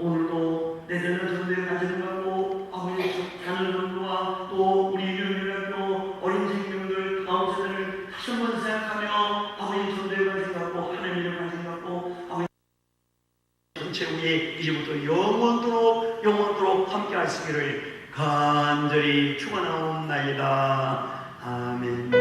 오늘도 내년을 전도에 가지는 갖고 아버지 전도와 또 우리 유일학교 어린 생명들 가운데를 다시 한번 생각하며 아버지 관심 갖고 하나님을 관심 갖고 아버지 전체 우리 이제부터 영원토록 영원토록 함께 하시기를 간절히 축원하옵나이다. 아멘.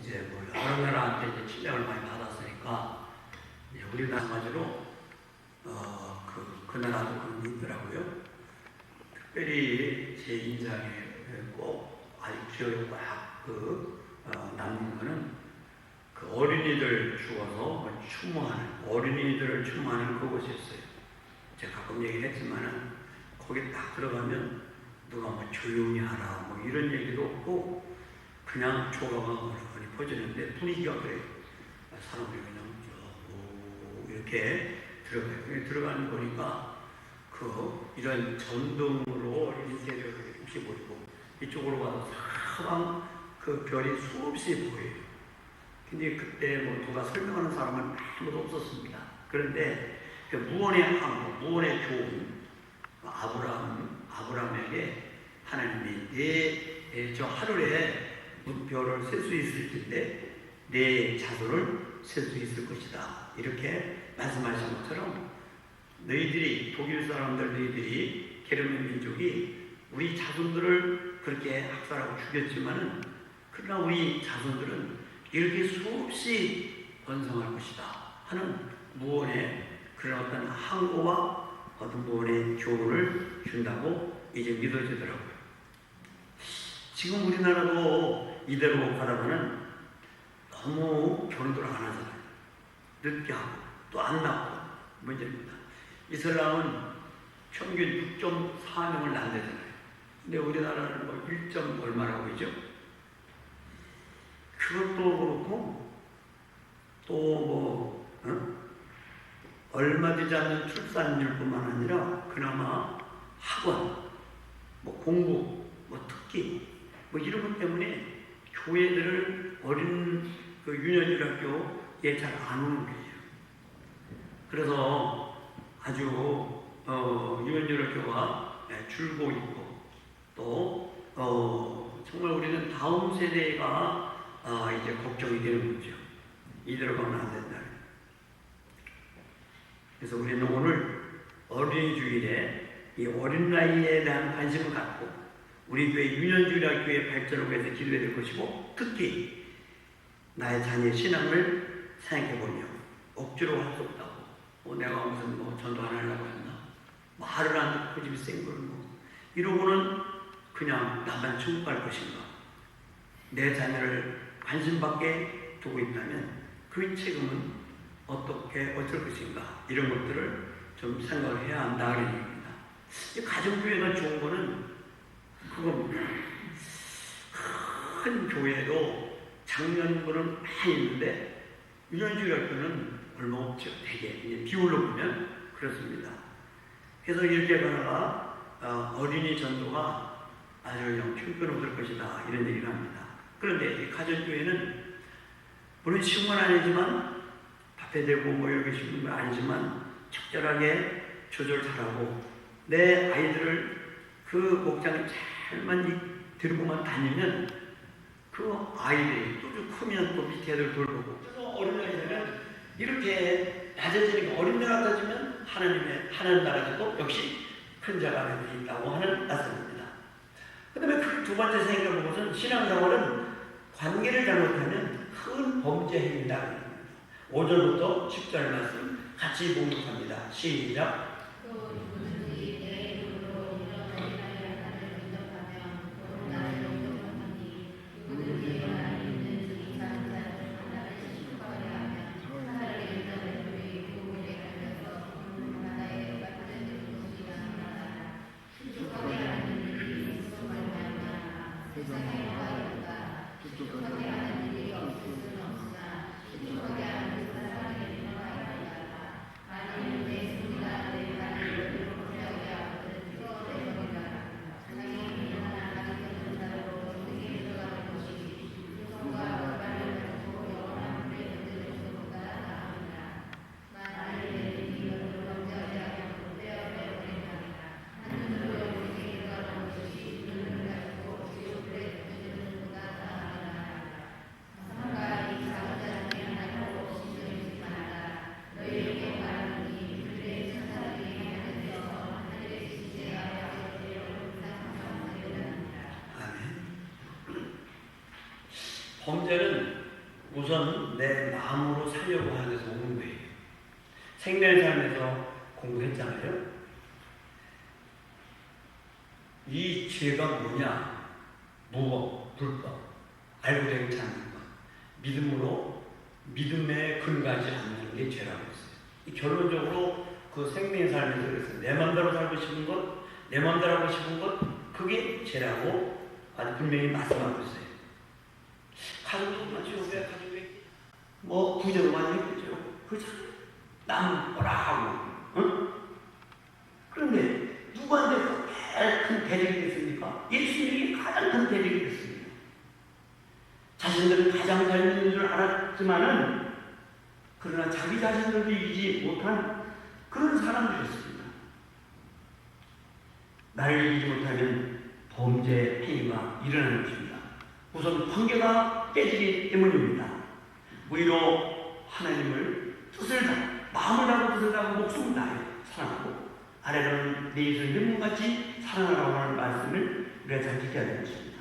이제 뭐 여러 나라한테 이제 침략을 많이 받았으니까 이제 우리 나라 마저로 어 그 그 나라도 그런 게 있더라고요. 특별히 제 인상에 꼭 아주 기억에 꽉그 어, 남는 거는 그 어린이들 죽어서 뭐 추모하는 어린이들을 추모하는 그곳이었어요. 제가 가끔 얘기를 했지만은 거기 딱 들어가면 누가 뭐 조용히 하라 뭐 이런 얘기도 없고 그냥 어머니 퍼지는데 분위기가 그래요. 사람들이 그냥 저 이렇게 들어가요. 들어가는 거니까 그 이런 전등으로 인테리어를 이렇게 보이고 이쪽으로 가서 사방 그 별이 수없이 보여요. 근데 그때 뭐 누가 설명하는 사람은 아무도 없었습니다. 그런데 그 무언의 항, 무언의 교훈, 아브라함, 아브라함에게 하나님이 내저 하루에 별을 셀수 있을 텐데 내 자손을 셀 수 있을 것이다. 이렇게 말씀하신 것처럼 너희들이 독일 사람들 너희들이 게르면 민족이 우리 자손들을 그렇게 학살하고 죽였지만은 그러나 우리 자손들은 이렇게 수없이 번성할 것이다 하는 무언의 그런 어떤 항고와 어떤 무언의 교훈을 준다고 이제 믿어지더라고요. 지금 우리나라도 이대로 가다가는 너무 결혼을 안 하잖아요. 늦게 하고 또 안 낳고 문제입니다. 이슬람은 평균 6.4명을 낳는다잖아요. 근데 우리나라는 뭐 1. 얼마라고 그죠? 그것도 그렇고 또뭐 얼마 되지 않는 출산율뿐만 아니라 그나마 학원, 뭐 공부, 뭐 특기 뭐 이런 것 때문에 교회들을 어린 그 유년일학교 에 잘 안 오는 거예요. 그래서 아주 어, 유년일학교가 네, 줄고 있고 또 어, 정말 우리는 다음 세대가 아, 이제 걱정이 되는 거죠. 이대로 가면 안 된다. 그래서 우리는 오늘 어린이 주일에 이 어린 나이에 대한 관심을 갖고 우리 교회 유년주일학교의 발전을 위해서 기도해야 될 것이고 특히 나의 자녀의 신앙을 생각해보며 억지로 할 수 없다고. 뭐 내가 무슨 뭐 전도 안 하려고 했나? 말을 안 듣고 집이 센걸 뭐. 이러고는 그냥 나만 천국 갈 것인가? 내 자녀를 관심 받게 두고 있다면 그 책임은 어떻게 어쩔 것인가? 이런 것들을 좀 생각을 해야 한다 그런 얘기입니다. 이 가정교회가 좋은 거는 그겁니다. 큰 교회도 작년보는 많이 있는데 유년주일학교는 얼마 없죠. 되게 비율로 보면 그렇습니다. 그래서 이렇게 가다가 어, 어린이 전도가 아주 그냥 형편없을 것이다 이런 얘기를 합니다. 그런데 이 가정교회는 물론 건 아니지만 밥해 대고 뭐 이렇게 쉬운 건 아니지만 적절하게 조절 잘하고 내 아이들을 그 목장에 잘 만 이- 들고만 다니면 그 아이들이 또 좀 크면 또 밑에 애들 돌보고 그래서 어린 아이들은 이렇게 낮아지니까 어린 애 같아지면 하나님의 하나님 나라에도 역시 큰 자가 되어 있다고 하는 말씀입니다. 그 다음에 그 두 번째 생각해 본 것은 신앙생활은 관계를 잘못하면 큰 범죄 행위다. 5절부터 10절 말씀 같이 봉독합니다. 시작. 범죄는 우선 내 마음으로 살려고 하는 데서 오는 거예요. 생명의 삶에서 공부했잖아요. 이 죄가 뭐냐? 무법, 불법, 알고 되지 않는 것, 믿음으로 믿음에 근거하지 않는 게 죄라고 했어요. 이 결론적으로 그 생명의 삶에서 그래서 내 마음대로 살고 싶은 것, 내 마음대로 하고 싶은 것, 그게 죄라고 아주 분명히 말씀하고 있어요. 가족도 마치 왜 가족이 뭐 부정만 했겠죠. 그렇잖아요. 남 뭐라 하고, 응? 그런데 누구한테 그렇게 큰 대적이 됐습니까? 예수님이 가장 큰 대적이 됐습니다. 자신들은 가장 잘 믿는 줄 알았지만은 그러나 자기 자신들도 이기지 못한 그런 사람들이었습니다. 나를 이기지 못하면 범죄 행위가 일어나는 것입니다. 우선 관계가 깨지기 때문입니다. 우리로 하나님을 뜻을 다 마음을 다하고 뜻을 다하고 목숨을 다하여 사랑하고 아래로는 내 이웃을 눈물같이 사랑하라고 하는 말씀을 우리가 잘 지켜야 되는 것입니다.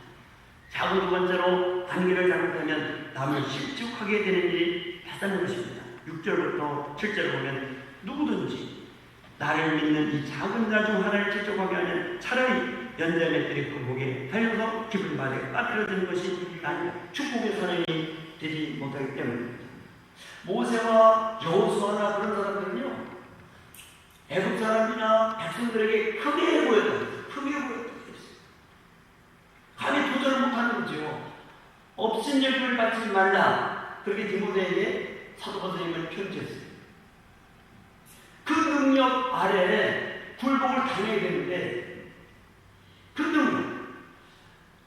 자고 두 번째로 관계를 잘못하면 남을 실족하게 되는 일이 발생하는 것입니다. 6절부터 7절을 보면 누구든지 나를 믿는 이 작은 자 중 하나를 실족하게 하면 차라리 연장의 들이 굴복에 달려서 기분 바닥에 빠뜨려지는 것이 아니라 축복의 사람이 되지 못하기 때문입니다. 모세와 여호수아나 그런 사람들은요 애국 사람이나 백성들에게 크게 보였다. 크게 보였다. 감히 도전을 못하는 거죠. 없은 열매를 받지 말라. 그렇게 디모데에게 사도 바울님을 편지했어요. 그 능력 아래에 굴복을 당해야 되는데 그 능력.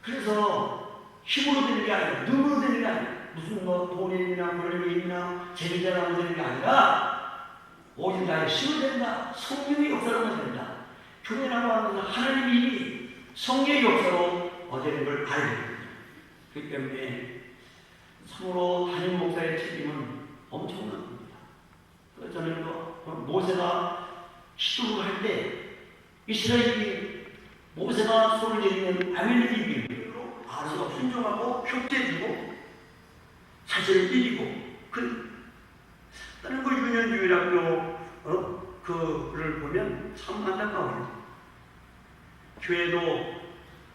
그래서 힘으로 되는 게 아니라 눈으로 되는 게 아니라 무슨 뭐 돈이 있나 권력이 있나 재미자가 되는 게 아니라 오직 나의 힘을 된다. 성령의 역사로만 된다. 교회라고 하는 것은 하나님이 이미 성령의 역사로 어제는 걸 알게 됩니다. 그렇기 때문에 참으로 담임 목사의 책임은 엄청난 겁니다. 그래서 저는 뭐 모세가 시도를 할때 이스라엘이 모세가 손을 내리면 아멜리기 로 바로가 순종하고 협제해주고 사실을 이기고 그 다른 거 유년주의라고 어? 그를 보면 참 안타까워요. 교회도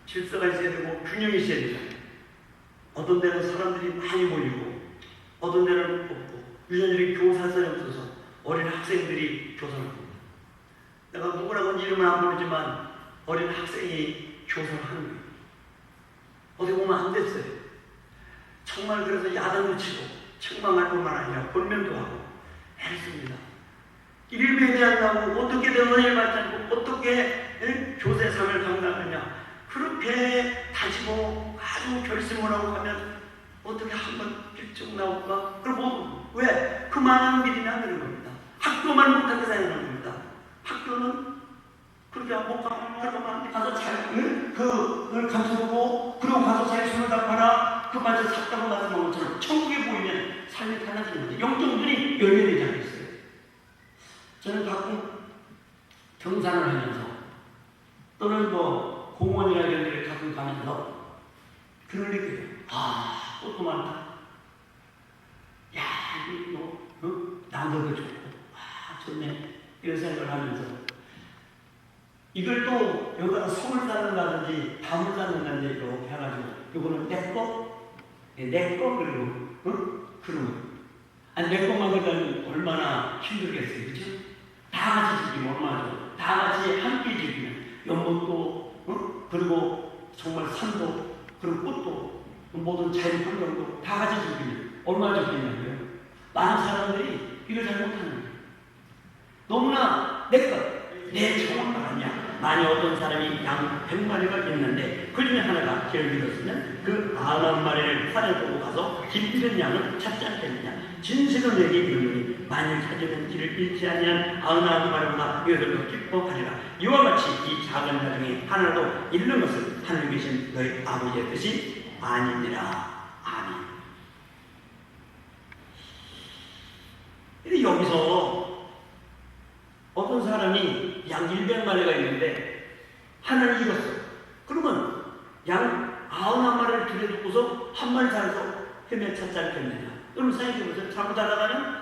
질서가 있어야 되고 균형이 있어야 되잖아요. 어떤 데는 사람들이 많이 모이고 어떤 데는 없고 유년들이 교사선이 없어서 어린 학생들이 교사를 합니다. 내가 누구라고는 이름을 안 부르지만 어린 학생이 교사를 하는 거예요. 어떻게 보면 안 됐어요. 정말 그래서 야단도 치고 책망할 뿐만 아니라 권면도 하고 했습니다. 일비에 대한 나고 어떻게 받지 않고 어떻게 응? 교세 삶을 감당하느냐 그렇게 다지고 아주 결심을 하고 가면 어떻게 한번 쭉 나올까? 그리고 왜? 그 많은 믿음이 안 되는 겁니다. 학교만 못하게 생각하는 겁니다. 학교는 그렇게 못 그러면 가서 잘, 응? 그, 그걸 감춰보고 그리고 가서 잘 손을 잡아라 그 맛을 샀다고 나서 것처럼 천국에 보이면 삶이 달라지는데 영적 눈이 열려되지 않겠어요? 저는 가끔 등산을 하면서 또는 뭐 공원이나 이런 가끔 가면서 그런 느낌이에요. 아, 꽃도 많다. 야, 이뭐 어? 나무도 좋고, 아, 좋네. 이런 생각을 하면서 이걸 또 여기다 섬을 쌓는다든지 담을 쌓는다든지 이렇게 해가지고 이거는 내 거, 예, 내 거, 그리고 어? 그런 거. 아니 내 것만 그러면 얼마나 힘들겠어요, 그렇죠? 다 같이 즐기면 얼마나 좋아. 다 같이 함께 즐기면 연못도 어? 그리고 정말 산도 그리고 꽃도 모든 자연 환경도 다 같이 즐기면 얼마나 좋겠냐고요. 많은 사람들이 이걸 잘 못하는 거예요. 너무나 내 것, 내 정원 만약 어떤 사람이 양 100마리가 있는데 그 중에 하나가 길을 잃었으면 그 아흔 마리를 산에 두고 가서 길 잃은 양을 찾지 않겠느냐. 진실을 내게 이르노니 만일 찾으면 길을 잃지 아니한 아흔 마리보다 이것을 더 기뻐하리라. 이와 같이 이 작은 자 중에 하나도 잃는 것은 하늘에 계신 너희 아버지의 뜻이 아니니라. 아멘. 여기서 어떤 사람이 양 100마리가 있는데 하나를 잃었어. 그러면 양 91마리를 들여 두고서 한 마리 살아서 헤매 찾지 않겠느냐. 그럼 생각해보세요. 자꾸 자다가는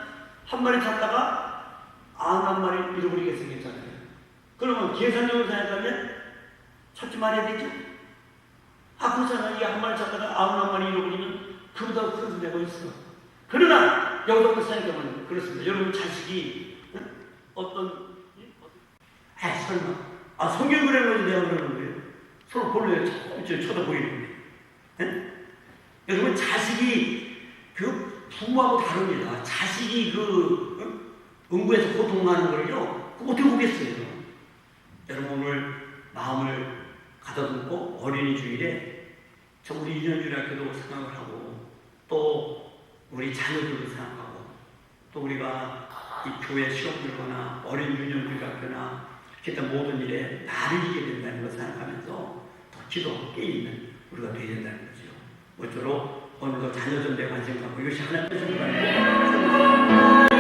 한 마리 찾다가 91마리 잃어버리게 생겼잖아요. 그러면 계산적으로 생각하면 찾지 말아야 되죠. 아, 그렇잖아. 이게 한 마리 찾다가 91마리 잃어버리면 그보다 큰 소리가 있어. 그러나 여기서 생각해보면 그렇습니다. 여러분 자식이 어떤 아 설마 아 성경 그래 가지고 내가 그러는 거예요 서로 볼래요 저 쳐다보이는데 예? 여러분 자식이 그 부모하고 다릅니다 자식이 그 어? 응구에서 고통하는 걸요, 어떻게 보겠어요? 여러분 오늘 마음을 가다듬고 어린이 주일에 저 우리 인연주일학교도 생각을 하고 또 우리 자녀들도 생각하고 또 우리가 이 교회 시험 들거나 어린 유년주일학교나 기타 모든 일에 나를 이기게 된다는 것을 생각하면서 더 기도하고 깨있는 우리가 되어야 된다는 거죠. 모쪼록 오늘도 자녀 전대 관심 갖고 이것이 하나님의 선거입니다.